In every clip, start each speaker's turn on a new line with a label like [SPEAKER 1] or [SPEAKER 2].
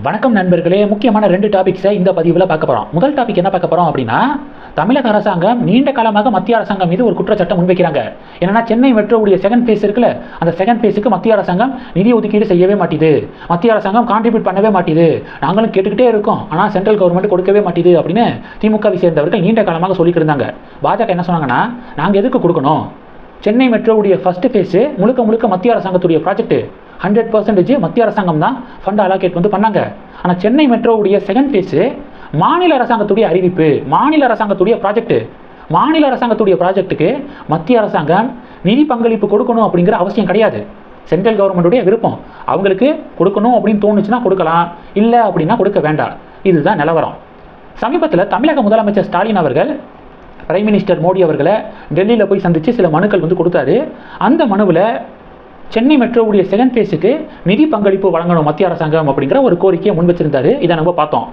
[SPEAKER 1] வணக்கம் நண்பர்களே முக்கியமான ரெண்டு டாபிக்ஸை இந்த பதிவில் பார்க்க போகிறோம் முதல் டாபிக் என்ன பார்க்க போகிறோம் அப்படின்னா தமிழக அரசாங்கம் நீண்ட காலமாக மத்திய அரசாங்கம் மீது ஒரு குற்றச்சாட்டை முன்வைக்கிறாங்க. என்னன்னா சென்னை மெட்ரோவுடைய செகண்ட் ஃபேஸ் இருக்குல்ல அந்த செகண்ட் ஃபேஸுக்கு மத்திய அரசாங்கம் நிதி ஒதுக்கீடு செய்யவே மாட்டேது. மத்திய அரசாங்கம் கான்ட்ரிபியூட் பண்ணவே மாட்டேது. நாங்களும் கேட்டுக்கிட்டே இருக்கோம். ஆனால் சென்ட்ரல் கவர்மெண்ட் கொடுக்கவே மாட்டேது அப்படின்னு திமுகவை சேர்ந்தவர்கள் நீண்ட காலமாக சொல்லிட்டு இருந்தாங்க. பாஜக என்ன சொன்னாங்கன்னா நாங்கள் எதுக்கு கொடுக்கணும்? சென்னை மெட்ரோவுடைய ஃபஸ்ட்டு ஃபேஸு முழுக்க முழுக்க மத்திய அரசாங்கத்துடைய ப்ராஜெக்ட் ஹண்ட்ரட் பர்சன்டேஜ் மத்திய அரசாங்கம் தான் ஃபண்ட் அலோகேட் வந்து பண்ணாங்க. ஆனால் சென்னை மெட்ரோவுடைய செகண்ட் ஃபேஸு மாநில அரசாங்கத்துடைய அறிவிப்பு மாநில அரசாங்கத்துடைய ப்ராஜெக்ட் மாநில அரசாங்கத்துடைய ப்ராஜெக்ட்டுக்கு மத்திய அரசாங்கம் நிதி பங்களிப்பு கொடுக்கணும் அப்படிங்கிற அவசியம் கிடையாது. சென்ட்ரல் கவர்மெண்ட்டுடைய விருப்பம். அவங்களுக்கு கொடுக்கணும் அப்படின்னு தோணுச்சுன்னா கொடுக்கலாம். இல்லை அப்படின்னா கொடுக்க வேண்டாம். இதுதான் நிலவரம். சமீபத்தில் தமிழக முதலமைச்சர் ஸ்டாலின் அவர்கள் பிரைம் மினிஸ்டர் மோடி அவர்களை டெல்லியில் போய் சந்தித்து சில மனுக்கள் வந்து கொடுத்தாரு. அந்த மனுவில் சென்னை மெட்ரோவுடைய செகண்ட் ஃபேஸுக்கு நிதி பங்களிப்பு வழங்கணும் மத்திய அரசாங்கம் அப்படிங்கிற ஒரு கோரிக்கையை முன் வச்சிருந்தாரு. இதை நம்ம பார்த்தோம்.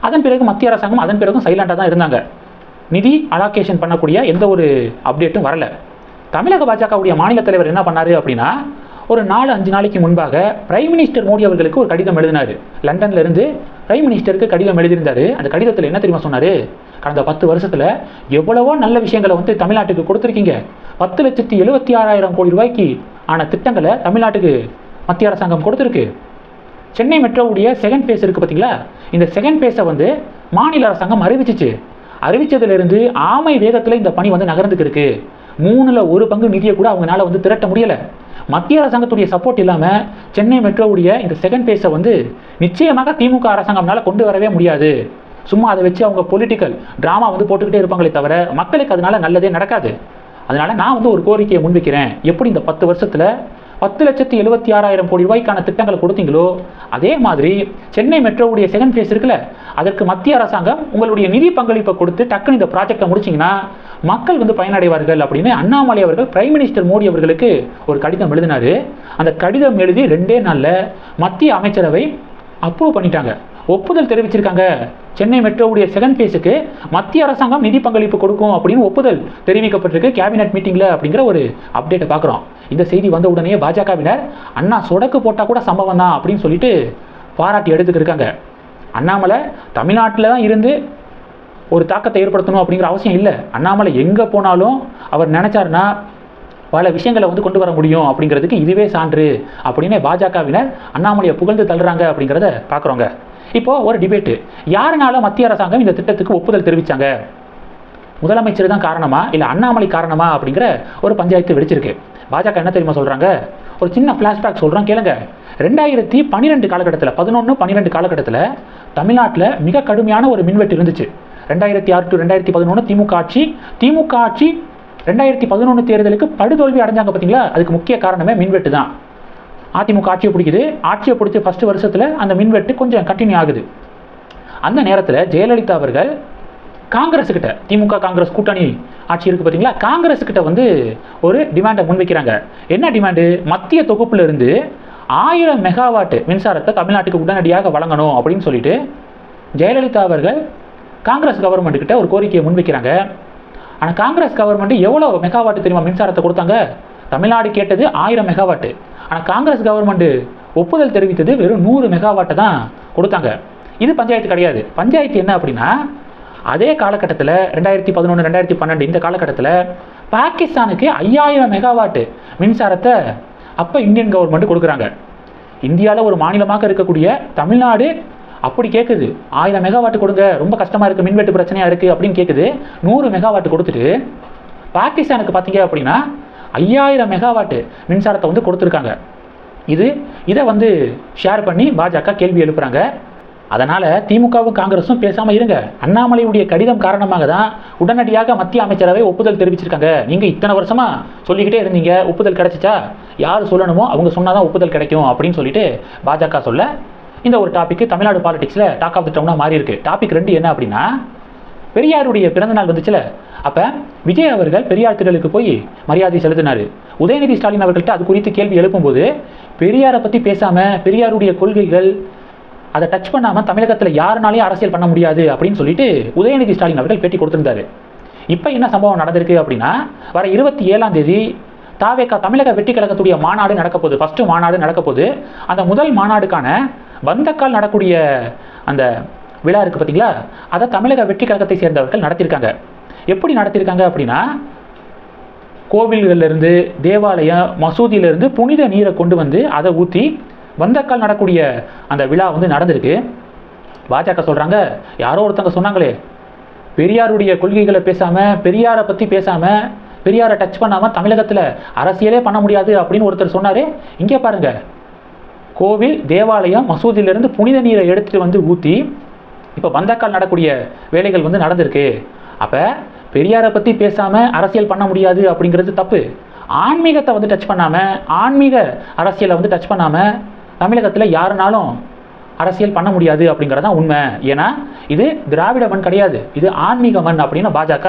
[SPEAKER 1] அதன் பிறகு மத்திய அரசாங்கம் அதன் பிறகும் சைலண்டாக தான் இருந்தாங்க. நிதி அலாகேஷன் பண்ணக்கூடிய எந்த ஒரு அப்டேட்டும் வரல. தமிழக பாஜகவுடைய மாநில தலைவர் என்ன பண்ணாரு அப்படின்னா ஒரு நாலு அஞ்சு நாளைக்கு முன்பாக பிரைம் மினிஸ்டர் மோடி அவர்களுக்கு ஒரு கடிதம் எழுதினார். லண்டன்ல இருந்து பிரைம் மினிஸ்டருக்கு கடிதம் எழுதியிருந்தாரு. அந்த கடிதத்தில் என்ன தெரியுமா சொன்னாரு? கடந்த பத்து வருஷத்துல எவ்வளவோ நல்ல விஷயங்களை வந்து தமிழ்நாட்டுக்கு கொடுத்துருக்கீங்க. பத்து லட்சத்தி எழுபத்தி ஆறாயிரம் கோடி ரூபாய்க்கு ஆன திட்டங்களை தமிழ்நாட்டுக்கு மத்திய அரசாங்கம் கொடுத்துருக்கு. சென்னை மெட்ரோவுடைய செகண்ட் ஃபேஸ் இருக்குது பார்த்தீங்களா இந்த செகண்ட் ஃபேஸை வந்து மாநில அரசாங்கம் அறிவிச்சிச்சு. அறிவித்ததுலேருந்து ஆமை வேகத்தில் இந்த பணி வந்து நகர்ந்துக்கு இருக்கு. மூணில் ஒரு பங்கு நிதியை கூட அவங்களால வந்து திரட்ட முடியலை. மத்திய அரசாங்கத்துடைய சப்போர்ட் இல்லாமல் சென்னை மெட்ரோவுடைய இந்த செகண்ட் ஃபேஸை வந்து நிச்சயமாக திமுக அரசாங்கம்னால கொண்டு வரவே முடியாது. சும்மா அதை வச்சு அவங்க பொலிட்டிக்கல் ட்ராமா வந்து போட்டுக்கிட்டே இருப்பாங்களே தவிர மக்களுக்கு அதனால நல்லதே நடக்காது. அதனால் நான் வந்து ஒரு கோரிக்கையை முன்வைக்கிறேன். எப்படி இந்த பத்து வருஷத்தில் பத்து லட்சத்தி எழுபத்தி ஆறாயிரம் கோடி ரூபாய்க்கான திட்டங்களை கொடுத்தீங்களோ அதே மாதிரி சென்னை மெட்ரோவுடைய செகண்ட் ஃபேஸ் இருக்குல்ல அதற்கு மத்திய அரசாங்கம் உங்களுடைய நிதி பங்களிப்பை கொடுத்து டக்குன்னு இந்த ப்ராஜெக்டை முடிச்சிங்கன்னா மக்கள் வந்து பயனடைவார்கள் அப்படின்னு அண்ணாமலை அவர்கள் பிரைம் மினிஸ்டர் மோடி அவர்களுக்கு ஒரு கடிதம் எழுதினாரு. அந்த கடிதம் எழுதி ரெண்டே நாளில் மத்திய அமைச்சரவை அப்ரூவ் பண்ணிட்டாங்க. ஒப்புதல் தெரிவிச்சிருக்காங்க. சென்னை மெட்ரோவுடைய செகண்ட் ஃபேஸுக்கு மத்திய அரசாங்கம் நிதி பங்களிப்பு கொடுக்கும் அப்படின்னு ஒப்புதல் தெரிவிக்கப்பட்டிருக்கு. கேபினெட் மீட்டிங்கில் அப்படிங்கிற ஒரு அப்டேட்டை பார்க்குறோம். இந்த செய்தி வந்த உடனே பாஜகவினர் அண்ணா சொடக்கு போட்டால் கூட சம்பவம் தான் அப்படின்னு சொல்லிட்டு பாராட்டி எடுத்துக்கிட்டு இருக்காங்க. அண்ணாமலை தமிழ்நாட்டில் தான் இருந்து ஒரு தாக்கத்தை ஏற்படுத்தணும் அப்படிங்கிற அவசியம் இல்லை. அண்ணாமலை எங்கே போனாலும் அவர் நினச்சாருன்னா பல விஷயங்களை வந்து கொண்டு வர முடியும் அப்படிங்கிறதுக்கு இதுவே சான்று அப்படின்னு பாஜகவினர் அண்ணாமலையை புகழ்ந்து தள்ளுறாங்க அப்படிங்கிறத பார்க்குறோங்க. இப்போ ஒரு டிபேட்டு யாருனால மத்திய அரசாங்கம் இந்த திட்டத்துக்கு ஒப்புதல் தெரிவிச்சாங்க? முதலமைச்சர் தான் காரணமா? இல்லை அண்ணாமலை காரணமா? அப்படிங்கிற ஒரு பஞ்சாயத்து வெடிச்சிருக்கு. பாஜக என்ன தெரியுமா சொல்றாங்க? ஒரு சின்ன ஃப்ளாஷ்பேக் சொல்கிறோம் கேளுங்க. ரெண்டாயிரத்தி பன்னிரெண்டு காலகட்டத்தில் பதினொன்று பன்னிரெண்டு காலகட்டத்தில் தமிழ்நாட்டில் மிக கடுமையான ஒரு மின்வெட்டு இருந்துச்சு. ரெண்டாயிரத்தி ஆறு டு ரெண்டாயிரத்தி பதினொன்று திமுக ஆட்சி. திமுக ஆட்சி ரெண்டாயிரத்தி பதினொன்று தேர்தலுக்கு படுதோல்வி அடைஞ்சாங்க பார்த்தீங்களா அதுக்கு முக்கிய காரணமே மின்வெட்டு தான். அதிமுக ஆட்சியை பிடிக்குது. ஆட்சியை பிடிச்ச ஃபஸ்ட்டு வருஷத்தில் அந்த மின்வெட்டு கொஞ்சம் கண்டினியூ ஆகுது. அந்த நேரத்தில் ஜெயலலிதா அவர்கள் காங்கிரஸுக்கிட்ட திமுக காங்கிரஸ் கூட்டணி ஆட்சி இருக்குது பார்த்தீங்களா காங்கிரஸுக்கிட்ட வந்து ஒரு டிமாண்டை முன்வைக்கிறாங்க. என்ன டிமாண்டு மத்திய தொகுப்பிலிருந்து ஆயிரம் மெகாவாட் மின்சாரத்தை தமிழ்நாட்டுக்கு உடனடியாக வழங்கணும் அப்படின்னு சொல்லிட்டு ஜெயலலிதா அவர்கள் காங்கிரஸ் கவர்மெண்ட்டுக்கிட்ட ஒரு கோரிக்கையை முன்வைக்கிறாங்க. ஆனால் காங்கிரஸ் கவர்மெண்ட் எவ்வளோ மெகாவாட் தெரியுமா மின்சாரத்தை கொடுத்தாங்க? தமிழ்நாடு கேட்டது ஆயிரம் மெகாவாட்டு ஆனால் காங்கிரஸ் கவர்மெண்ட்டு ஒப்புதல் தெரிவித்தது வெறும் நூறு மெகாவாட்டை தான் கொடுத்தாங்க. இது பஞ்சாயத்து கிடையாது. பஞ்சாயத்து என்ன அப்படின்னா அதே காலகட்டத்தில் ரெண்டாயிரத்தி பதினொன்று ரெண்டாயிரத்தி பன்னெண்டு இந்த காலகட்டத்தில் பாகிஸ்தானுக்கு ஐயாயிரம் மெகாவாட்டு மின்சாரத்தை அப்போ இந்தியன் கவர்மெண்ட் கொடுக்குறாங்க. இந்தியாவில் ஒரு மாநிலமாக இருக்கக்கூடிய தமிழ்நாடு அப்படி கேட்குது ஆயிரம் மெகாவாட் கொடுங்க ரொம்ப கஷ்டமாக இருக்குது மின்வெட்டு பிரச்சனையாக இருக்குது அப்படின்னு கேட்குது நூறு மெகாவாட் கொடுத்துட்டு பாகிஸ்தானுக்கு பார்த்தீங்க அப்படின்னா ஐயாயிரம் மெகாவாட்டு மின்சாரத்தை வந்து கொடுத்துருக்காங்க. இது இதை வந்து ஷேர் பண்ணி பாஜக கேள்வி எழுப்புறாங்க. அதனால் திமுகவும் காங்கிரஸும் பேசாமல் இருங்க. அண்ணாமலையுடைய கடிதம் காரணமாக தான் உடனடியாக மத்திய அமைச்சரவை ஒப்புதல் தெரிவிச்சிருக்காங்க. நீங்கள் இத்தனை வருஷமாக சொல்லிக்கிட்டே இருந்தீங்க. ஒப்புதல் கிடச்சிச்சா? யார் சொல்லணுமோ அவங்க சொன்னால் தான் ஒப்புதல் கிடைக்கும் அப்படின்னு சொல்லிட்டு பாஜக சொல்ல இந்த ஒரு டாபிக் தமிழ்நாடு பாலிடிக்ஸில் டாக் ஆஃப் த டவுனாக மாறி இருக்கு டாபிக் ரெண்டு என்ன அப்படின்னா பெரியாருடைய பிறந்தநாள் வந்துச்சுல அப்போ விஜய் அவர்கள் பெரியார் திடலுக்கு போய் மரியாதை செலுத்தினார். உதயநிதி ஸ்டாலின் அவர்கள்ட்ட அது குறித்து கேள்வி எழுப்பும்போது பெரியாரை பற்றி பேசாமல் பெரியாருடைய கொள்கைகள் அதை டச் பண்ணாமல் தமிழகத்தில் யாருனாலையும் அரசியல் பண்ண முடியாது அப்படின்னு சொல்லிட்டு உதயநிதி ஸ்டாலின் அவர்கள் பேட்டி கொடுத்துருந்தாரு. இப்போ என்ன சம்பவம் நடந்திருக்கு அப்படின்னா வர இருபத்தி ஏழாம் தேதி தாவேக்கா தமிழக வெற்றி கழகத்துடைய மாநாடு நடக்க போகுது. மாநாடு நடக்க போகுது. அந்த முதல் மாநாடுக்கான வந்தக்கால் நடக்கூடிய அந்த விழா இருக்குது பார்த்தீங்களா அதை தமிழக வெற்றி கழகத்தை சேர்ந்தவர்கள் நடத்தியிருக்காங்க. எப்படி நடத்தியிருக்காங்க அப்படின்னா கோவில்கள்லேருந்து தேவாலயம் மசூதியிலேருந்து புனித நீரை கொண்டு வந்து அதை ஊற்றி வந்தக்கால் நடக்கூடிய அந்த விழா வந்து நடந்திருக்கு. பாஜக சொல்கிறாங்க யாரோ ஒருத்தவங்க சொன்னாங்களே பெரியாருடைய கொள்கைகளை பேசாமல் பெரியாரை பற்றி பேசாமல் பெரியாரை டச் பண்ணாமல் தமிழகத்தில் அரசியலே பண்ண முடியாது அப்படின்னு ஒருத்தர் சொன்னார் இங்கே பாருங்கள் கோவில் தேவாலயம் மசூதியிலிருந்து புனித நீரை எடுத்துகிட்டு வந்து ஊற்றி இப்போ வந்தக்கால் நடக்கூடிய வேலைகள் வந்து நடந்திருக்கு. அப்போ பெரியாரை பற்றி பேசாமல் அரசியல் பண்ண முடியாது அப்படிங்கிறது தப்பு. ஆன்மீகத்தை வந்து டச் பண்ணாமல் ஆன்மீக அரசியலை வந்து டச் பண்ணாமல் தமிழகத்தில் யாருனாலும் அரசியல் பண்ண முடியாது அப்படிங்கிறது தான் உண்மை. ஏன்னா இது திராவிட மண் கிடையாது. இது ஆன்மீக மண் அப்படின்னு பாஜக